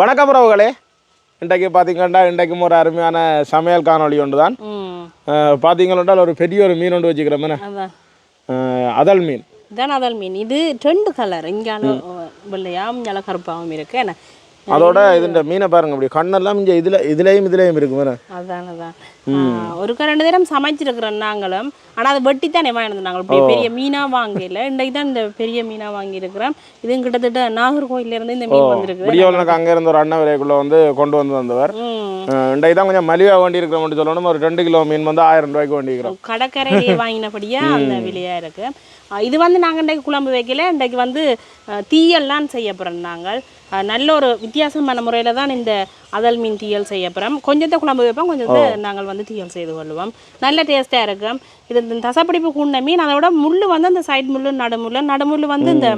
வணக்கம் உறவுகளே. இன்றைக்கு பார்த்தீங்கன்னா இன்றைக்கும் ஒரு அருமையான சமையல் காணொளி ஒன்று தான் பார்த்தீங்கன்னா ஒரு பெரிய ஒரு மீன் ஒன்று வச்சுக்கிறோம் அதல் மீன். இதான் அதல் மீன். இது ரெண்டு கலர் இங்கான வெள்ளையாம் இங்கால கருப்பாகவும் இருக்கு என்ன? அதோட இதுன்ற மீனை பாருங்க அப்படி கண்ணெல்லாம் இங்கே இதில் இதுலேயும் இதுலேயும் இருக்கு மேடம் அதான் அதான். ஒருக்க ரெண்டு நேரம் சமைச்சிருக்கிறோம் நாங்களும். ஆனால் அது வெட்டி தானே வாங்கினது நாங்கள் இப்படி பெரிய மீனாக வாங்கல. இன்றைக்கு தான் இந்த பெரிய மீனாக வாங்கியிருக்கிறோம். இதுவும் கிட்டத்தட்ட நாகர்கோயில்ல இருந்து இந்த மீன் வந்திருக்கு விடியவனுக்கு அங்கே இருந்த ஒரு அண்ணன் வரைக்குள்ளே வந்து கொண்டு வந்து வந்தவர் இன்றைக்கு தான் கொஞ்சம் மலிவாக வேண்டி இருக்கிறோம்னு சொல்லணும். ஒரு ரெண்டு கிலோ மீன் வந்து ஆயிரம் ரூபாய்க்கு வேண்டிக்கிறோம் கடற்கரையிலேயே வாங்கினபடியா அந்த விலையா இருக்கு. அஹ் இது வந்து நாங்கள் இன்றைக்கு குழம்பு வைக்கல. இன்றைக்கு வந்து தீயல்லாம் செய்ய போகிறோம் நாங்கள். நல்ல ஒரு வித்தியாசமான முறையில் தான் இந்த அதல் மீன் தீயல் செய்ய போகிறோம் கொஞ்சத்தை குழம்பு வைப்போம் கொஞ்சத்தை நாங்கள் வந்து தீயல் செய்து கொள்வோம். நல்ல டேஸ்ட்டாக இருக்கும். இது இந்த தசப்பிடிப்பு கூண்ட மீன் அதோட முள் வந்து அந்த சைடு முள்ளு நடுமுள்ளு நடுமுள்ளு வந்து இந்த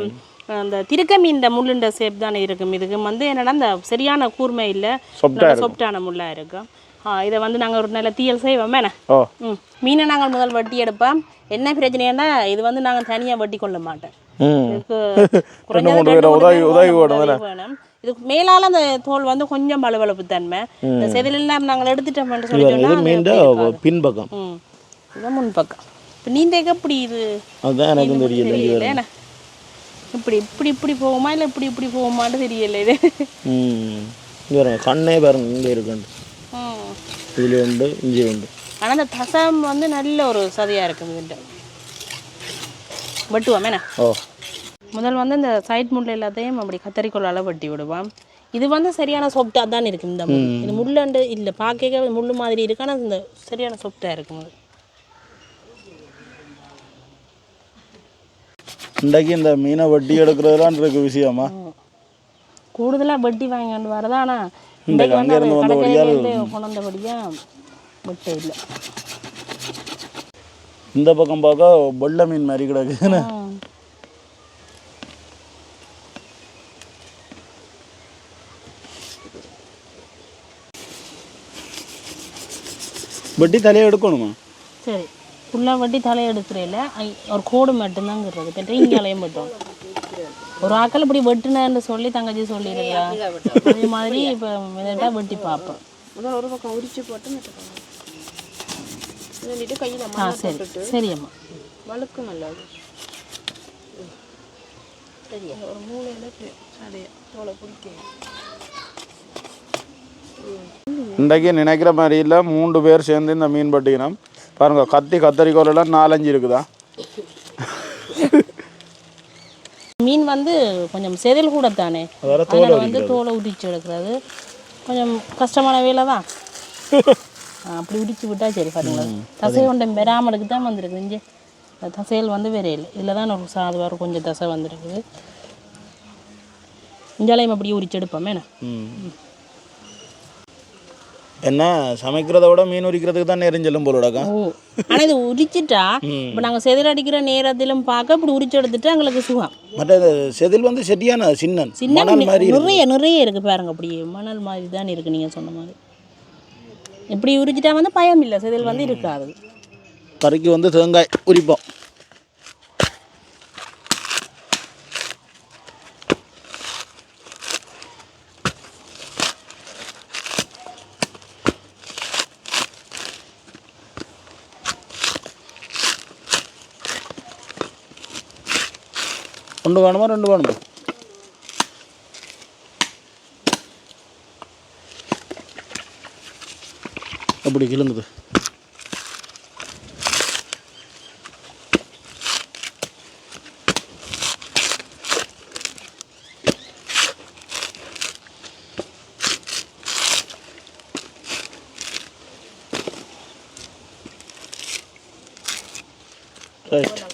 அந்த திருக்க மீன் இந்த முள்ளுன்ற ஷேப் தானே இருக்கும். இதுக்கு வந்து என்னன்னா இந்த சரியான கூர்மை இல்லை. சொப்டா சொப்டான முள்ளாக இருக்கும். இதை வந்து நாங்கள் ஒரு நல்ல தீயல் செய்வோம். ஓ. ம். மீனை நாங்கள் முதல் வட்டி எடுப்போம். என்ன பிரச்சனைன்னா இது வந்து நாங்கள் தனியாக வட்டி கொள்ள மாட்டோம். இதுக்கு மேலால அந்த தோல் வந்து கொஞ்சம் பளபளப்பு தன்மை. இந்த செதிலெல்லாம் நாங்கள் எடுத்துட்டோம்னு சொல்லி. பின்பக்கம். இதான் முன்பக்கம். இப்போ நீந்தேக்க இப்படி இது? அதுதான் எனக்கு தெரியல. இப்படி இப்படி இப்படி போகுமா? இல்லை இப்படி இப்படி போகுமான்னு தெரியல இது. கண்ணே பாருங்க இங்கே இருக்குண்டு ம் இதில் உண்டு இங்கே உண்டு. ஆனால் அந்த தசம் வந்து நல்ல ஒரு சதையாக இருக்கும் இதுகிட்ட வெட்டுவோம் ஓ. முதல் வந்து இந்த சைட் முள் எல்லாத்தையும் அப்படி கத்தரிக்கோலால் வெட்டி விடுவோம். இது வந்து சரியான சொப்டாக தான் இருக்கும் இந்த முள் இது முள்ளண்டு இல்லை பார்க்க முள்ளு மாதிரி இருக்கு ஆனால் இந்த சரியான சொப்டாக இருக்கும். இன்றைக்கு இந்த மீனை வட்டி எடுக்கிறதுலாம் இருக்கு விஷயமா? கூடுதலாக வெட்டி வாங்கிட்டு வரதா ஆனால் இன்றைக்கு அங்கேருந்து வந்தபடியால் கடற்கரையிலேருந்து கொண்டு வந்தபடியாக வெட்ட இல்லை. இந்த பக்கம் பார்க்க வெள்ளை மீன் மாதிரி கிடக்கு ம். வட்டி தலையை எடுக்கணுமா? சரி. ஃபுல்லாக வட்டி தலையை எடுக்கிறேல ஒரு கோடு மட்டும்தாங்கிறது பெற்ற இங்காலையும் மட்டும் ஒரு ஆக்கள் இப்படி வெட்டுனேன்னு சொல்லி தங்கச்சி சொல்லியிருக்கா அதே மாதிரி இப்போ மிதட்டா வெட்டி பார்ப்போம். முதல்ல ஒரு பக்கம் உரிச்சு போட்டு கையில் ஆ சரி. சரி அம்மா. வழுக்கு நல்லா சரியா. ஒரு மூளையில் அப்படியே தோலை பிடிக்கும் இன்றைக்கு நினைக்கிற மாதிரி இல்லை மூன்று பேர் சேர்ந்து இந்த மீன் பட்டிக்கணும் பாருங்க கத்தி கத்தரிக்கோல் எல்லாம் நாலஞ்சு இருக்குதா? மீன் வந்து கொஞ்சம் செதில் கூட தானே? அதனால் வந்து தோலை உரிச்சு எடுக்கிறது. கொஞ்சம் கஷ்டமான வேலை தான். அப்படி உரிச்சு விட்டா சரி பாருங்களா தசை கொண்ட பெறாமலுக்கு தான் வந்திருக்கு இங்கே தசைகள் வந்து வேற இல்லை. இதில் தான் ஒரு சாதுவாக கொஞ்சம் தசை வந்திருக்குது. இஞ்சாலையும் அப்படியே உரிச்சு எடுப்போம் என்ன. என்ன சமைக்கிறத விட மீன் உரிக்கிறதுக்கு தான் நெறிஞ்சலும் போலடாக்கா ஓ ஆனால் இது உரிச்சிட்டா இப்போ நாங்கள் செதில் அடிக்கிற நேரத்திலும் பார்க்க இப்படி உரிச்சு எடுத்துட்டு எங்களுக்கு சுகம். மற்ற செதில் வந்து சரியான சின்னன். சின்ன மணல் மாதிரி. நிறைய நிறைய இருக்கு பாருங்க அப்படியே மணல் மாதிரி தான் இருக்கு நீங்கள் சொன்ன மாதிரி. இப்படி உரிச்சிட்டா வந்து பயம் இல்லை செதில் வந்து இருக்காது. கறிக்கு வந்து தேங்காய் உரிப்போம். ஒன்று வேணுமா ரெண்டு வேணுமா அப்படி கிளுங்குது ரைட்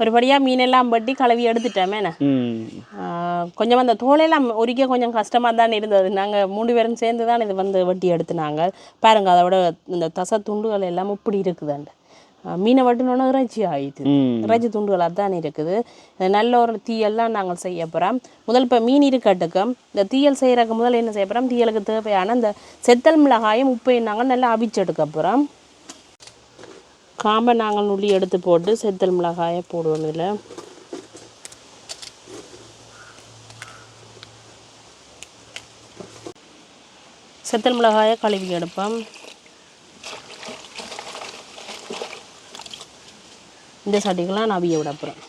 ஒருபடியாக மீனெல்லாம் பட்டி கழுவி எடுத்துட்டோமே என்ன? ம். ஆஹ் கொஞ்சம் அந்த தோலையெல்லாம் உரிக்க கொஞ்சம் கஷ்டமாக தான் இருந்தது. நாங்கள் மூணு பேரும் சேர்ந்து தான் இது வந்து வட்டி எடுத்துனாங்க. பாருங்க அதோட இந்த தசை துண்டுகள் எல்லாம் இப்படி இருக்குதாண்டு மீனை வட்டினோன்னு இறைச்சி ஆயிடுது. இறைச்சி துண்டுகள் அதான் இருக்குது. நல்ல ஒரு தீயல்லாம் நாங்கள் செய்ய போகிறோம் முதல் இப்போ மீன் இருக்கட்டுக்கும் இந்த தீயல் செய்கிறக்கு முதல்ல என்ன செய்ய போகிறோம் தீயலுக்கு தேவையான இந்த செத்தல் மிளகாயும் உப்பையும் நாங்கள் நல்லா அவிச்சு எடுக்க போகிறோம் காம்பை நாங்கள் நுள்ளி எடுத்து போட்டு செத்தல் மிளகாயை போடுவோம் இதில். செத்தல் மிளகாயை கழுவி எடுப்போம். இந்த சட்டிக்கெலாம் நான் அவிய விட போகிறேன்.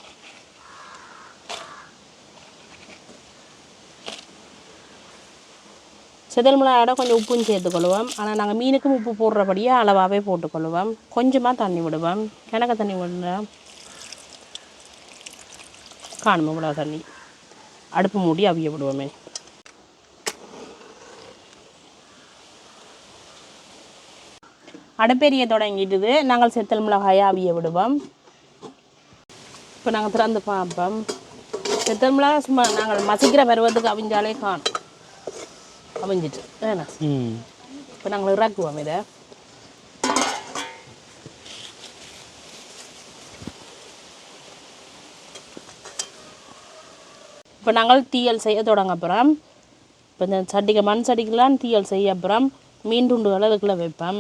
செதல் மிளகாயோட கொஞ்சம் உப்பும் சேர்த்துக்கொள்வோம் ஆனால் நாங்கள் மீனுக்கும் உப்பு போடுறபடியே அளவாகவே போட்டுக்கொள்வோம் கொஞ்சமாக தண்ணி விடுவோம். கிணக்க தண்ணி விடுறோம் காணுமே இவ்வளோ தண்ணி? அடுப்பு மூடி அவிய விடுவோமே. அடுப்பெரிய தொடங்கிட்டுது நாங்கள் செத்தல் மிளகாயை அவிய விடுவோம். இப்போ நாங்கள் திறந்து பார்ப்போம். செத்தல் மிளகாய் சும்மா நாங்கள் மசிக்கிற பருவத்துக்கு அவிஞ்சாலே காணும். அவிஞ்சிட்டு ஏன்னா ம் இப்போ நாங்கள் இறக்குவோம் இதை இப்போ நாங்கள் தீயல் செய்ய தொடங்க அப்புறம் இப்போ இந்த சட்டிக்கு மண் சட்டிக்கெல்லாம் தீயல் செய்ய அப்புறம் மீன் துண்டுகளை அதுக்குள்ளே வைப்பேன்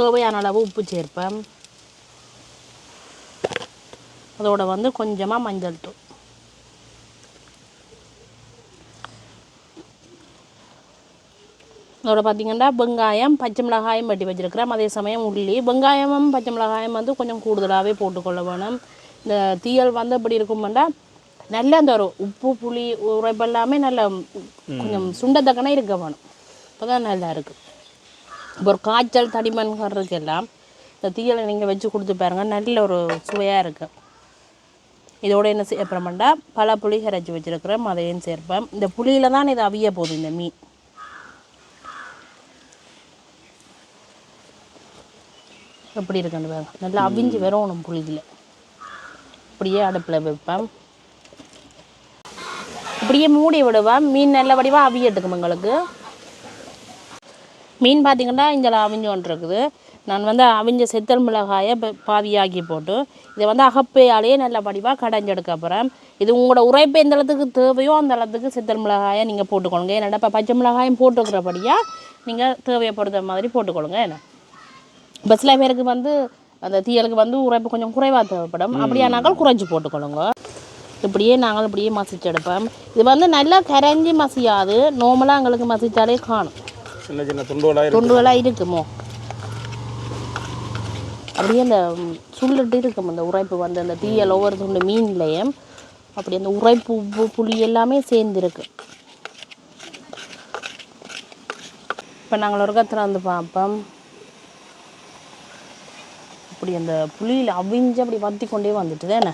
தேவையான அளவு உப்பு சேர்ப்பேன். அதோட வந்து கொஞ்சமாக மஞ்சள் தூள். அதோட பார்த்தீங்கன்னா வெங்காயம் பச்சை மிளகாயம் வெட்டி வச்சிருக்கிறேன். அதே சமயம் உள்ளி. வெங்காயமும் பச்சை மிளகாயம் வந்து கொஞ்சம் கூடுதலாகவே போட்டுக்கொள்ள வேணும். இந்த தீயல் வந்து எப்படி இருக்குமெண்டா நல்ல அந்த ஒரு உப்பு புளி உரைப்பு எல்லாமே நல்ல கொஞ்சம் சுண்டத்தக்கனே இருக்க வேணும். அப்போ தான் நல்லா இருக்குது இப்போ ஒரு காய்ச்சல் தடிமன்கிறதுக்கு எல்லாம் இந்த தீயலை நீங்கள் வச்சு கொடுத்து பாருங்க. நல்ல ஒரு சுவையாக இருக்குது இதோட என்ன சேர்ப்போம்டா பல புளி கரைச்சி வச்சுருக்கிறோம். அதையும் சேர்ப்பேன் இந்த புளியில் தான் இது அவிய போகுது இந்த மீன். எப்படி இருக்குன்னு பாருங்க. நல்லா அவிஞ்சு வரணும் புளியில். அப்படியே அடுப்பில் வைப்பேன் இப்படியே மூடி விடுவேன் மீன் நல்ல வடிவாக அவியட்டுக்கும் எங்களுக்கு மீன் பார்த்தீங்கன்னா இதில் அவிஞ்சு ஒன்று இருக்குது நான் வந்து அவிஞ்ச செத்தல் மிளகாயை ப- பாதியாக்கி போட்டு இதை வந்து அகப்பையாலேயே நல்ல வடிவாக கடைஞ்செடுக்க அப்புறம் இது உங்களோட உரைப்பு எந்த அளத்துக்கு தேவையோ அந்த அளத்துக்கு செத்தல் மிளகாயை நீங்கள் போட்டுக்கொள்ளுங்க. ஏன்னா இப்போ பச்சை மிளகாயும் போட்டுக்கிறபடியாக நீங்கள் தேவைப்படுற மாதிரி போட்டுக்கொள்ளுங்க என்ன? இப்போ சில பேருக்கு வந்து அந்த தீயலுக்கு வந்து உரைப்பு கொஞ்சம் குறைவாக தேவைப்படும். அப்படியானாக்கள் குறைஞ்சி போட்டுக்கொள்ளுங்க. இப்படியே நாங்கள் இப்படியே மசிச்சு எடுப்போம். இது வந்து நல்லா கரைஞ்சி மசியாது. நார்மலாக எங்களுக்கு மசிச்சாலே காணும். சின்ன சின்ன துண்டுகளாக துண்டுகளாக இருக்குமோ? அப்படியே அந்த சுள்ளிட்டு இருக்கும். அந்த உரைப்பு வந்து அந்த தீயல் ஒவ்வொரு துண்டு மீன்லையும் அப்படி அந்த உரைப்பு உப்பு புளி எல்லாமே சேர்ந்துருக்கு. இப்போ நாங்கள் ஒரு கத்திர வந்து பார்ப்போம். அப்படி அந்த புளியில் அவிஞ்சு அப்படி வத்தி கொண்டே வந்துட்டு தானே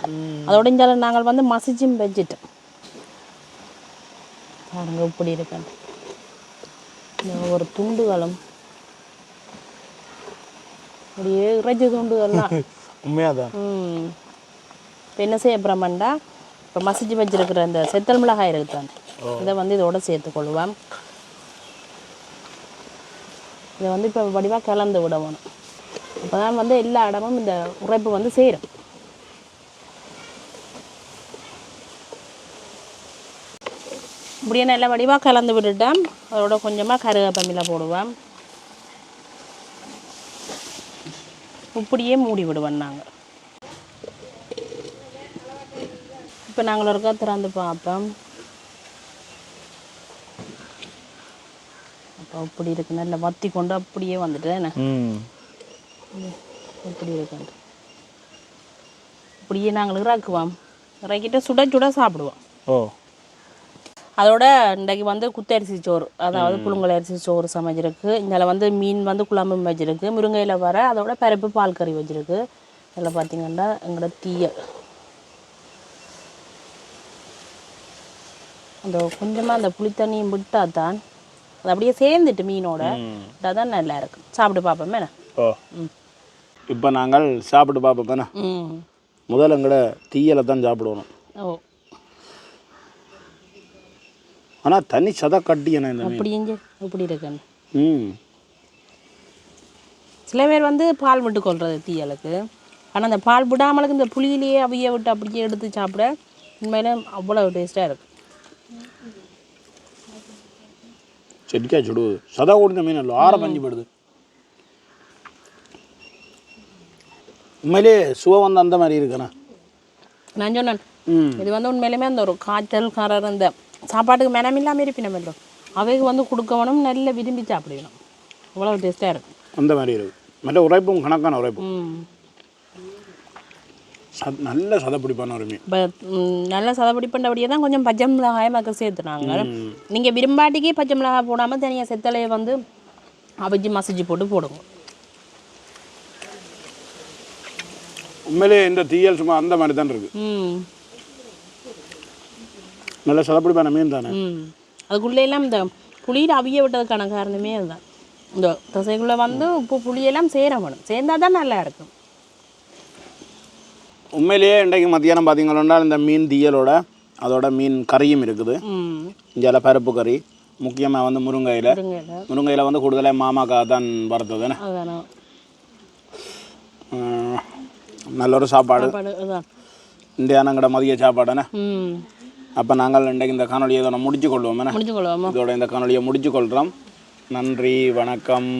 அதோட இஞ்சால நாங்கள் வந்து மசிச்சும் வச்சுட்டோம். பாருங்க இப்படி இருக்கேன் இந்த ஒரு துண்டுகளும் அப்படியே இறைச்சி துண்டுகள்லாம். உண்மையாக தான் ம். இப்போ என்ன செய்ய போகிறோம்டா இப்போ மசிச்சு வச்சிருக்கிற இந்த செத்தல் மிளகாய் இருக்குதான் இதை வந்து இதோட சேர்த்துக்கொள்ளுவேன் இதை வந்து இப்போ வடிவாக கலந்து விடணும். அப்போ தான் வந்து எல்லா இடமும் இந்த உரைப்பு வந்து சேரும். இப்படியே நல்ல வடிவாக கலந்து விட்டுட்டேன். அதோட கொஞ்சமாக கருவேப்பமில போடுவேன். இப்படியே மூடி விடுவோம் நாங்கள் இப்போ நாங்கள் ஒருக்கா திறந்து பார்ப்போம். அப்போ அப்படி இருக்கு நல்லா வத்தி கொண்டு அப்படியே வந்துட்டு என்ன? இப்படி இருக்கு. இப்படியே நாங்கள் இறக்குவோம். இறக்கிட்டு சுட சுட சாப்பிடுவோம். ஓ. அதோட இன்றைக்கு வந்து குத்தரிசி சோறு அதாவது புழுங்கல் அரிசி சோறு சமைச்சிருக்கு. இதில் வந்து மீன் வந்து குழம்பு வச்சிருக்கு. முருங்கையில் வர அதோட பருப்பு பால் கறி வச்சிருக்கு. இதில் பார்த்தீங்கன்னா எங்களோட தீயல் அந்த கொஞ்சமாக அந்த புளித்தண்ணியும் விட்டா தான் அது அப்படியே சேர்ந்துட்டு மீனோட. தான் நல்லா இருக்கு சாப்பிட்டு பார்ப்போமே. என்ன? ஓ இப்போ நாங்கள் சாப்பிட்டு பார்ப்போம். தானே ம். முதல்ல எங்கட தீயலை தான் சாப்பிடுவோம். ஓ. ஆனால் தண்ணி சத கட்டியண்ணே இந்த அப்படி இஞ்சி இப்படி இருக்குன்னு ம். சில பேர் வந்து பால் விட்டு கொள்வது தீயலுக்கு. ஆனால் அந்த பால் விடாமலுக்கு இந்த புளியிலேயே அவிய விட்டு அப்படியே எடுத்து சாப்பிட உண்மையில அவ்வளோ டேஸ்ட்டாக இருக்குது செடிக்காய் சுடுவது சதா ஓடின மீன் இல்லை ஆற பஞ்சு படுது உண்மையிலே சுவை வந்து அந்த மாதிரி இருக்குண்ணா. நான் சொன்னேன். இது வந்து உண்மையிலுமே அந்த ஒரு காய்ச்சல் கரர் இந்த சாப்பாட்டுக்கு மெனம் இல்லாமல் இருப்பினம் இல்லை அவைக்கு வந்து கொடுக்கணும் நல்ல விரும்பி சாப்பிடணும். அவ்வளோ டேஸ்ட்டாக இருக்கும். அந்த மாதிரி இருக்கு. மற்ற உரைப்பும் கணக்கான உரைப்பு. ம். சத் நல்ல சதப்பிடிப்பான ஒரு மீன் நல்ல சதப்படி பண்ணபடியே தான் கொஞ்சம் பச்சை மிளகாயை மக்கள் சேர்த்துனாங்க. நீங்கள் விரும்பாட்டிக்கே பச்சை மிளகாய் போடாமல் தனியாக செத்தலையை வந்து அவிச்சு மசிச்சு போட்டு போடுங்க. உண்மையிலே இந்த தீயல் சும்மா அந்த மாதிரி தான் இருக்கு. ம். நல்ல சதப்பிடிப்பான மீன் தானே? ம். அதுக்குள்ளே எல்லாம் இந்த புளியில் அவிய விட்டதுக்கான காரணமே அதுதான். இந்த தசைக்குள்ளே வந்து உப்பு புளியெல்லாம் சேர வேணும். சேர்ந்தா தான் நல்லா இருக்கும். உண்மையிலேயே இன்றைக்கு மத்தியானம் பார்த்தீங்கன்னா இந்த மீன் தீயலோட அதோட மீன் கறியும் இருக்குது. இங்கே பருப்பு கறி முக்கியமாக வந்து முருங்கையில். முருங்கையில். வந்து கூடுதலாக மாமாக்கா தான் வறுத்ததுன்னு நல்ல ஒரு சாப்பாடு. இந்தியானங்கட மதிய சாப்பாடுன்னு அப்போ நாங்கள் இன்றைக்கு இந்த காணொலியை இதோட முடிச்சு கொள்வோம் முடிச்சு கொள்வோமா இதோட இந்த காணொலியை முடிச்சு கொள்கிறோம் நன்றி வணக்கம்.